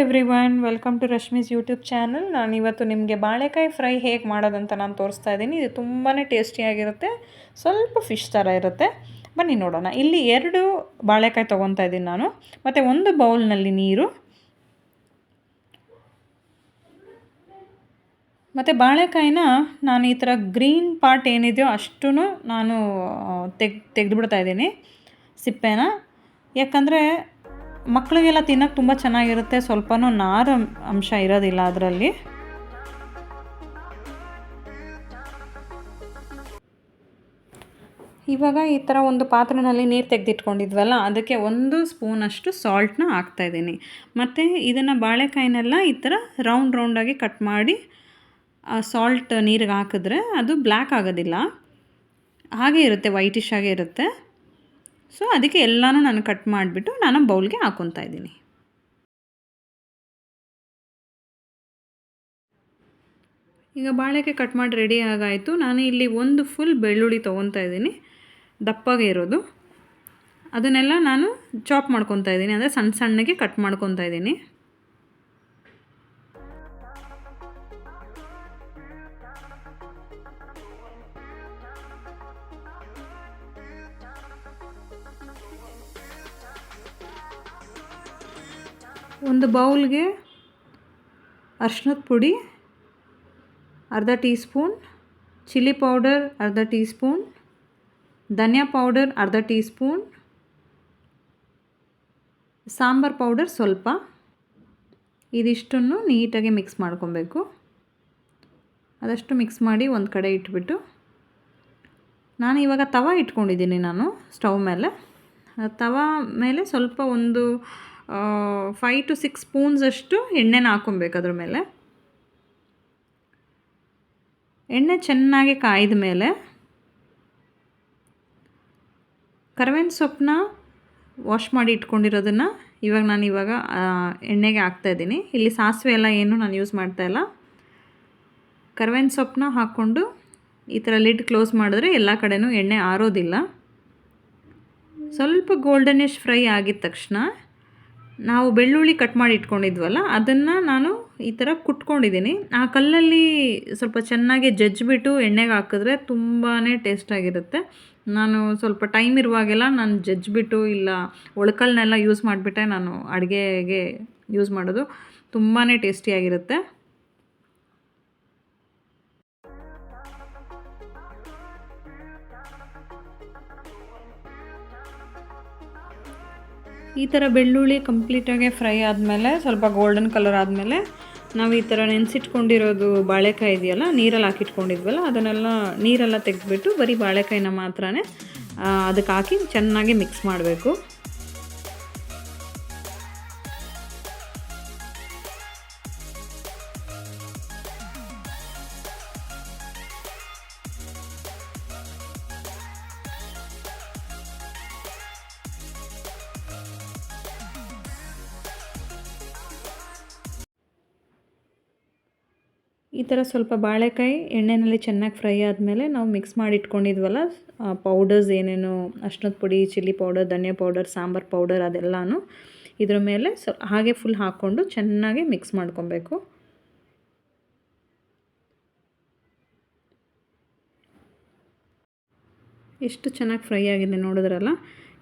Everyone welcome to Rashmi's YouTube channel. ನಾನು ಇವತ್ತು ನಿಮಗೆ ಬಾಳೆಕಾಯಿ ಫ್ರೈ ಹೇಗೆ ಮಾಡೋದಂತ ನಾನು ತೋರಿಸ್ತಾ ಇದ್ದೀನಿ ಇದು ತುಂಬಾ ಟೇಸ್ಟಿಯಾಗಿರುತ್ತೆ ಸ್ವಲ್ಪ ಫಿಶ್ ಥರ ಇರುತ್ತೆ. ಬನ್ನಿ ನೋಡೋಣ. ಇಲ್ಲಿ ಎರಡು ಬಾಳೆಕಾಯಿ ತೊಗೊತಾ ಇದ್ದೀನಿ ನಾನು. ಮತ್ತು ಒಂದು ಬೌಲ್ನಲ್ಲಿ ನೀರು. ಮತ್ತು ಬಾಳೆಕಾಯಿನ ನಾನು ಈ ಥರ ಗ್ರೀನ್ ಪಾರ್ಟ್ ಏನಿದೆಯೋ ಅಷ್ಟೂ ನಾನು ತೆಗ್, ತೆಗೆದುಬಿಡ್ತಾ ಇದ್ದೀನಿ ಸಿಪ್ಪೆನ. ಯಾಕಂದರೆ ಮಕ್ಕಳಿಗೆಲ್ಲ ತಿನ್ನೋಕ್ಕೆ ತುಂಬ ಚೆನ್ನಾಗಿರುತ್ತೆ. ಸ್ವಲ್ಪನೂ ನಾರು ಅಂಶ ಇರೋದಿಲ್ಲ ಅದರಲ್ಲಿ. ಇವಾಗ ಈ ಥರ ಒಂದು ಪಾತ್ರೆಯಲ್ಲಿ ನೀರು ತೆಗೆದಿಟ್ಕೊಂಡಿದ್ವಲ್ಲ, ಅದಕ್ಕೆ ಒಂದು ಸ್ಪೂನಷ್ಟು ಸಾಲ್ಟ್ನ ಹಾಕ್ತಾಯಿದ್ದೀನಿ ಮತ್ತು ಇದನ್ನು ಬಾಳೆಕಾಯಿನೆಲ್ಲ ಈ ಥರ ರೌಂಡ್ ರೌಂಡಾಗಿ ಕಟ್ ಮಾಡಿ ಸಾಲ್ಟ್ ನೀರಿಗೆ ಹಾಕಿದ್ರೆ ಅದು ಬ್ಲ್ಯಾಕ್ ಆಗೋದಿಲ್ಲ. ಹಾಗೆ ಇರುತ್ತೆ ವೈಟಿಶ್ ಆಗೇ ಇರುತ್ತೆ. ಸೊ ಅದಕ್ಕೆ ಎಲ್ಲನೂ ನಾನು ಕಟ್ ಮಾಡಿಬಿಟ್ಟು ನಾನು ಬೌಲ್ಗೆ ಹಾಕೊತಾ ಇದ್ದೀನಿ. ಈಗ ಬಾಳೆಕಾಯಿ ಕಟ್ ಮಾಡಿ ರೆಡಿ ಆಗಾಯಿತು. ನಾನು ಇಲ್ಲಿ ಒಂದು ಫುಲ್ ಬೆಳ್ಳುಳ್ಳಿ ತೊಗೊತಾ ಇದ್ದೀನಿ. ದಪ್ಪಗೆ ಇರೋದು. ಅದನ್ನೆಲ್ಲ ನಾನು ಚಾಪ್ ಮಾಡ್ಕೊತಾ ಇದ್ದೀನಿ. ಅಂದರೆ ಸಣ್ಣ ಸಣ್ಣಗೆ ಕಟ್ ಮಾಡ್ಕೊತಾ ಇದ್ದೀನಿ. ಒಂದು ಬೌಲ್ಗೆ ಅರ್ಶಿನದ ಪುಡಿ, ಅರ್ಧ ಟೀ ಸ್ಪೂನ್ ಚಿಲ್ಲಿ ಪೌಡರ್, ಅರ್ಧ ಟೀ ಸ್ಪೂನ್ ಧನಿಯಾ ಪೌಡರ್, ಅರ್ಧ ಟೀ ಸ್ಪೂನ್ ಸಾಂಬಾರು ಪೌಡರ್ ಸ್ವಲ್ಪ. ಇದಿಷ್ಟನ್ನು ನೀಟಾಗಿ ಮಿಕ್ಸ್ ಮಾಡ್ಕೊಬೇಕು. ಅದಷ್ಟು ಮಿಕ್ಸ್ ಮಾಡಿ ಒಂದು ಕಡೆ ಇಟ್ಬಿಟ್ಟು. ನಾನು ಇವಾಗ ತವ ಇಟ್ಕೊಂಡಿದ್ದೀನಿ ನಾನು ಸ್ಟವ್ ಮೇಲೆ. ತವ ಮೇಲೆ ಸ್ವಲ್ಪ ಒಂದು ಫೈ ಟು ಸಿಕ್ಸ್ ಸ್ಪೂನ್ಸ್ ಅಷ್ಟು ಎಣ್ಣೆನ ಹಾಕೊಬೇಕು ಅದ್ರ ಮೇಲೆ. ಎಣ್ಣೆ ಚೆನ್ನಾಗಿ ಕಾಯ್ದ ಮೇಲೆ ಕರ್ಬೇವಿನ ಸೊಪ್ಪನ್ನ ವಾಶ್ ಮಾಡಿ ಇಟ್ಕೊಂಡಿರೋದನ್ನು ಇವಾಗ ನಾನು ಇವಾಗ ಎಣ್ಣೆಗೆ ಹಾಕ್ತಾಯಿದ್ದೀನಿ ಇಲ್ಲಿ ಸಾಸಿವೆ ಎಲ್ಲ ಏನು ನಾನು ಯೂಸ್ ಮಾಡ್ತಾಯಿಲ್ಲ ಕರ್ಬೇವಿನ ಸೊಪ್ಪನ್ನ ಹಾಕ್ಕೊಂಡು ಈ ಥರ ಲಿಡ್ ಕ್ಲೋಸ್ ಮಾಡಿದ್ರೆ ಎಲ್ಲ ಕಡೆನೂ ಎಣ್ಣೆ ಆರೋದಿಲ್ಲ. ಸ್ವಲ್ಪ ಗೋಲ್ಡನಿಶ್ ಫ್ರೈ ಆಗಿದ ತಕ್ಷಣ ನಾವು ಬೆಳ್ಳುಳ್ಳಿ ಕಟ್ ಮಾಡಿ ಇಟ್ಕೊಂಡಿದ್ವಲ್ಲ, ಅದನ್ನು ನಾನು ಈ ಥರ ಕುಟ್ಕೊಂಡಿದ್ದೀನಿ. ಆ ಕಲ್ಲಲ್ಲಿ ಸ್ವಲ್ಪ ಚೆನ್ನಾಗಿ ಜಜ್ಜಿಬಿಟ್ಟು ಎಣ್ಣೆಗೆ ಹಾಕಿದ್ರೆ ತುಂಬಾ ಟೇಸ್ಟಾಗಿರುತ್ತೆ ನಾನು ಸ್ವಲ್ಪ ಟೈಮ್ ಇರುವಾಗೆಲ್ಲ ನಾನು ಜಜ್ಜಿಬಿಟ್ಟು ಇಲ್ಲ ಒಳ್ಕಲ್ಲನ್ನೆಲ್ಲ ಯೂಸ್ ಮಾಡಿಬಿಟ್ಟೆ ನಾನು ಅಡುಗೆಗೆ ಯೂಸ್ ಮಾಡೋದು. ತುಂಬಾ ಟೇಸ್ಟಿಯಾಗಿರುತ್ತೆ ಈ ಥರ ಬೆಳ್ಳುಳ್ಳಿ ಕಂಪ್ಲೀಟಾಗಿ ಫ್ರೈ ಆದಮೇಲೆ ಸ್ವಲ್ಪ ಗೋಲ್ಡನ್ ಕಲರ್ ಆದಮೇಲೆ ನಾವು ಈ ಥರ ನೆನೆಸಿಟ್ಕೊಂಡಿರೋದು ಬಾಳೆಕಾಯಿ ಇದೆಯಲ್ಲ, ನೀರಲ್ಲಿ ಹಾಕಿಟ್ಕೊಂಡಿದ್ವಲ್ಲ, ಅದನ್ನೆಲ್ಲ ನೀರೆಲ್ಲ ತೆಗೆದ್ಬಿಟ್ಟು ಬರೀ ಬಾಳೆಕಾಯಿನ ಮಾತ್ರ ಅದಕ್ಕೆ ಹಾಕಿ ಚೆನ್ನಾಗಿ ಮಿಕ್ಸ್ ಮಾಡಬೇಕು. ಈ ಥರ ಸ್ವಲ್ಪ ಬಾಳೆಕಾಯಿ ಎಣ್ಣೆಯಲ್ಲಿ ಚೆನ್ನಾಗಿ ಫ್ರೈ ಆದಮೇಲೆ ನಾವು ಮಿಕ್ಸ್ ಮಾಡಿ ಇಟ್ಕೊಂಡಿದ್ವಲ್ಲ ಪೌಡರ್ಸ್ ಏನೇನು ಅಷ್ಟೊಂದು ಪುಡಿ, ಚಿಲ್ಲಿ ಪೌಡರ್, ಧನಿಯಾ ಪೌಡರ್, ಸಾಂಬಾರು ಪೌಡರ್ ಅದೆಲ್ಲನೂ ಇದ್ರ ಮೇಲೆ ಸ್ವ ಹಾಗೆ ಫುಲ್ ಹಾಕ್ಕೊಂಡು ಚೆನ್ನಾಗಿ ಮಿಕ್ಸ್ ಮಾಡ್ಕೊಬೇಕು. ಎಷ್ಟು ಚೆನ್ನಾಗಿ ಫ್ರೈ ಆಗಿದೆ ನೋಡಿದ್ರಲ್ಲ?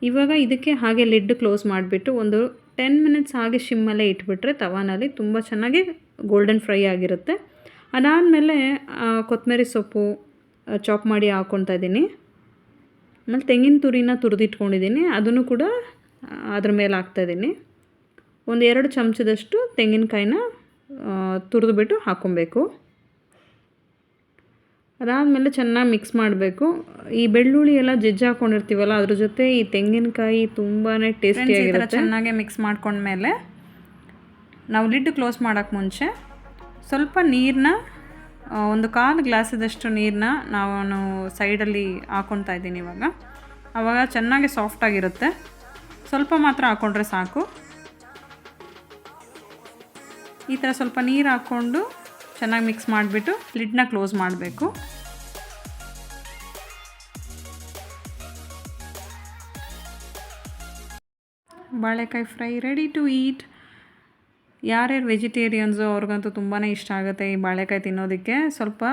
ಇವಾಗ ಇದಕ್ಕೆ ಹಾಗೆ ಲಿಡ್ ಕ್ಲೋಸ್ ಮಾಡಿಬಿಟ್ಟು ಒಂದು ಟೆನ್ ಮಿನಿಟ್ಸ್ ಹಾಗೆ ಶಿಮ್ಮಲ್ಲೇ ಇಟ್ಬಿಟ್ರೆ ತವಾನಲ್ಲಿ ತುಂಬ ಚೆನ್ನಾಗಿ ಗೋಲ್ಡನ್ ಫ್ರೈ ಆಗಿರುತ್ತೆ. ಅದಾದಮೇಲೆ ಕೊತ್ತಂಬರಿ ಸೊಪ್ಪು ಚಾಪ್ ಮಾಡಿ ಹಾಕ್ಕೊತಾ ಇದ್ದೀನಿ. ಆಮೇಲೆ ತೆಂಗಿನ ತುರಿನ ತುರಿದಿಟ್ಕೊಂಡಿದ್ದೀನಿ. ಅದನ್ನು ಕೂಡ ಅದ್ರ ಮೇಲೆ ಹಾಕ್ತಾಯಿದ್ದೀನಿ ಒಂದು ಎರಡು ಚಮಚದಷ್ಟು ತೆಂಗಿನಕಾಯಿನ ತುರಿದ್ಬಿಟ್ಟು ಹಾಕ್ಕೊಬೇಕು ಅದಾದಮೇಲೆ ಚೆನ್ನಾಗಿ ಮಿಕ್ಸ್ ಮಾಡಬೇಕು. ಈ ಬೆಳ್ಳುಳ್ಳಿ ಎಲ್ಲ ಜಜ್ಜಿ ಹಾಕ್ಕೊಂಡಿರ್ತೀವಲ್ಲ ಅದ್ರ ಜೊತೆ ಈ ತೆಂಗಿನಕಾಯಿ ತುಂಬಾ ಟೇಸ್ಟಿಯಾಗಿರುತ್ತೆ. ಚೆನ್ನಾಗಿ ಮಿಕ್ಸ್ ಮಾಡ್ಕೊಂಡ್ಮೇಲೆ ನಾವು ಲಿಡ್ ಕ್ಲೋಸ್ ಮಾಡೋಕ್ಕೆ ಮುಂಚೆ ಸ್ವಲ್ಪ ನೀರನ್ನ ಒಂದು ಕಾಲು ಗ್ಲಾಸದಷ್ಟು ನೀರನ್ನ ನಾನು ಸೈಡಲ್ಲಿ ಹಾಕ್ಕೊತಾ ಇದ್ದೀನಿ ಇವಾಗ. ಆವಾಗ ಚೆನ್ನಾಗಿ ಸಾಫ್ಟಾಗಿರುತ್ತೆ ಸ್ವಲ್ಪ ಮಾತ್ರ ಹಾಕ್ಕೊಂಡ್ರೆ ಸಾಕು. ಈ ಥರ ಸ್ವಲ್ಪ ನೀರು ಹಾಕ್ಕೊಂಡು ಚೆನ್ನಾಗಿ ಮಿಕ್ಸ್ ಮಾಡಿಬಿಟ್ಟು ಲಿಡ್ನ ಕ್ಲೋಸ್ ಮಾಡಬೇಕು. ಬಾಳೆಕಾಯಿ ಫ್ರೈ ರೆಡಿ ಟು ಈಟ್ ಯಾರ್ಯಾರು ವೆಜಿಟೇರಿಯನ್ಸು ಅವ್ರಿಗಂತೂ ತುಂಬಾ ಇಷ್ಟ ಆಗುತ್ತೆ ಈ ಬಾಳೆಕಾಯಿ ತಿನ್ನೋದಕ್ಕೆ, ಸ್ವಲ್ಪ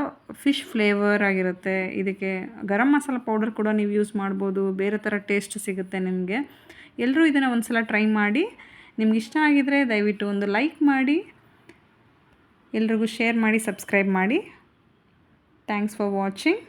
ಫಿಶ್ ಫ್ಲೇವರ್ ಆಗಿರುತ್ತೆ. ಇದಕ್ಕೆ ಗರಂ ಮಸಾಲ ಪೌಡರ್ ಕೂಡ ನೀವು ಯೂಸ್ ಮಾಡ್ಬೋದು, ಬೇರೆ ಥರ ಟೇಸ್ಟ್ ಸಿಗುತ್ತೆ ನಿಮಗೆ. ಎಲ್ಲರೂ ಇದನ್ನು ಒಂದು ಸಲ ಟ್ರೈ ಮಾಡಿ, ನಿಮ್ಗೆ ಇಷ್ಟ ಆಗಿದರೆ ದಯವಿಟ್ಟು ಒಂದು ಲೈಕ್ ಮಾಡಿ, ಎಲ್ರಿಗೂ ಶೇರ್ ಮಾಡಿ ಸಬ್ಸ್ಕ್ರೈಬ್ ಮಾಡಿ. Thanks for watching